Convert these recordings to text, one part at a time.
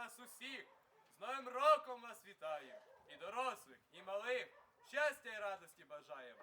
нас усіх, з новим роком вас вітаю, і дорослих, і малих. Щастя і радості бажаємо.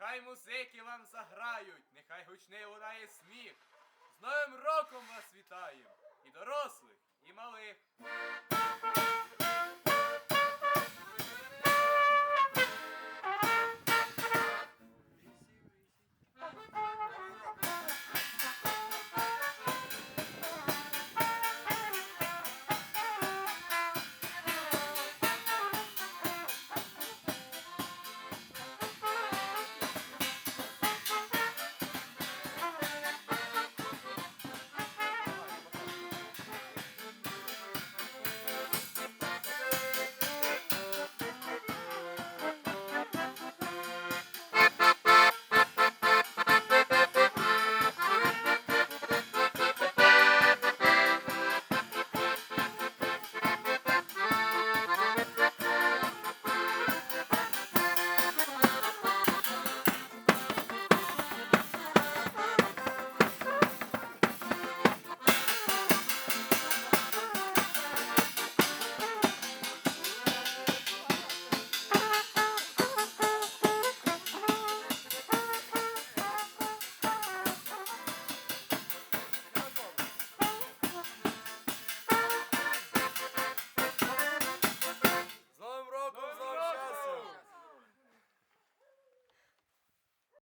Нехай музики вам заграють, нехай гучний лунає сміх. З Новим роком вас вітаємо і дорослих, і малих.